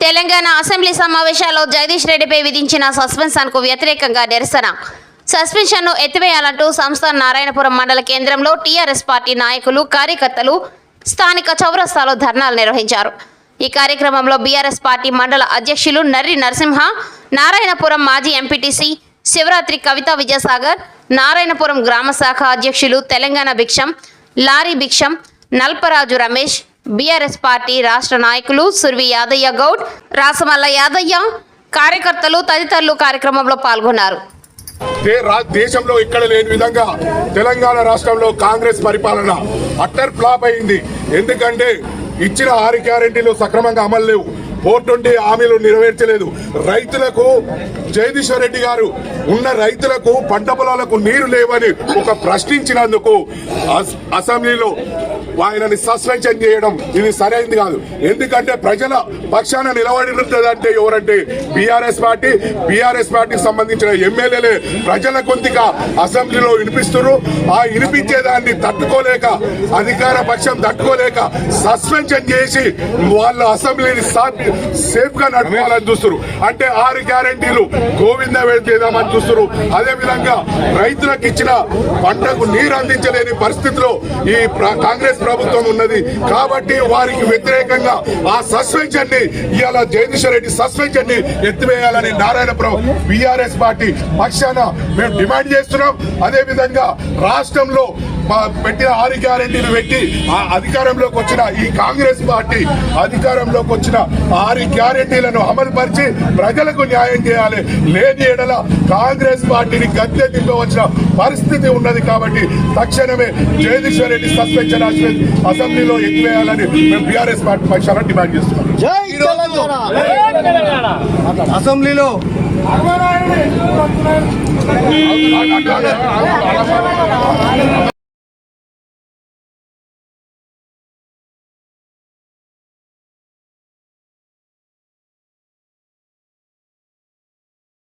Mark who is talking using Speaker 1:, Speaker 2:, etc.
Speaker 1: Telangana assembly సమావేశాల్లో జగదీష్ రెడ్డిపై విధించిన సస్పెన్షన్కు వ్యతిరేకంగా నిరసన. సస్పెన్షన్ను ఎత్తివేయాలంటూ సంస్థ నారాయణపురం మండల కేంద్రంలో టీఆర్ఎస్ పార్టీ నాయకులు కార్యకర్తలు స్థానిక చౌరస్తాలో ధర్నాలు నిర్వహించారు. ఈ కార్యక్రమంలో బీఆర్ఎస్ పార్టీ మండల అధ్యక్షులు నర్రి నరసింహ నారాయణపురం మాజీ ఎంపీటీసీ శివరాత్రి కవిత విజయసాగర్ నారాయణపురం గ్రామ శాఖ అధ్యక్షులు Telangana Bhiksham lorry Bhiksham Nalparaju Ramesh BRS party రాష్ట్ర నాయకులు సుర్వి యాదయ్య గౌడ్ రాసమల్ల యాదయ్య కార్యకర్తలు తదితరులు కార్యక్రమంలో పాల్గొన్నారు.
Speaker 2: దేశంలో ఇక్కడ లేని విధంగా తెలంగాణ రాష్ట్రంలో కాంగ్రెస్ పరిపాలన అట్టర్ ఫ్లాప్ అయింది. ఎందుకంటే ఇచ్చిన ఆరు గ్యారెంటీలు సక్రమంగా అమలు లేవు. పోర్టుండి హామీలు నెరవేర్చలేదు. రైతులకు జగదీశ్వర్ రెడ్డి గారు ఉన్న రైతులకు పంట పొలాలకు నీరు లేవని ఒక ప్రశ్నించినందుకు అస్- అసెంబ్లీలో ఆయనని సస్పెన్షన్ చేయడం ఇది సరైనది కాదు. ఎందుకంటే ప్రజల పక్షాన నిలబడినదంటే ఎవరంటే బీఆర్ఎస్ పార్టీ. బీఆర్ఎస్ పార్టీకి సంబంధించిన ఎమ్మెల్యేలే ప్రజల గొంతుక అసెంబ్లీలో వినిపిస్తున్నారు. ఆ వినిపించేదాన్ని తట్టుకోలేక అధికార పక్షం తట్టుకోలేక సస్పెన్షన్ చేసి వాళ్ళ అసెంబ్లీని సేఫ్గా నడపాలని చూస్తారు అంటే ఆరు గ్యారెంటీలు గోవింద చేద్దామని చూస్తారు అదే విధంగా రైతులకు ఇచ్చిన పంటకు నీరు అందించలేని పరిస్థితిలో ఈ కాంగ్రెస్ ప్రభుత్వం ఉన్నది. కాబట్టి వారికి వ్యతిరేకంగా ఆ సస్పెన్షన్ని ఇవాళ జగదీశ్వర్ రెడ్డి సస్పెన్షన్ని ఎత్తివేయాలని నారాయణ బీఆర్ఎస్ పార్టీ పక్షాన మేము డిమాండ్ చేస్తున్నాం. అదే విధంగా రాష్ట్రంలో పెట్టిన ఆరు గ్యారెంటీలు పెట్టి ఆ అధికారంలోకి వచ్చిన ఈ కాంగ్రెస్ పార్టీ అధికారంలోకి వచ్చిన ఆరు గ్యారెంటీలను అమలు పరిచి ప్రజలకు న్యాయం చేయాలి. లేని ఎడల కాంగ్రెస్ పార్టీని గద్దె దింపవలసిన పరిస్థితి ఉన్నది కాబట్టి తక్షణమే జగదీశ్వర్ రెడ్డి సస్పెన్షన్ అసెంబ్లీలో ఎత్తివేయాలని మేము బీఆర్ఎస్ పార్టీ పక్షాన డిమాండ్ చేస్తున్నాం.
Speaker 3: జై తెలంగాణ! అసెంబ్లీలో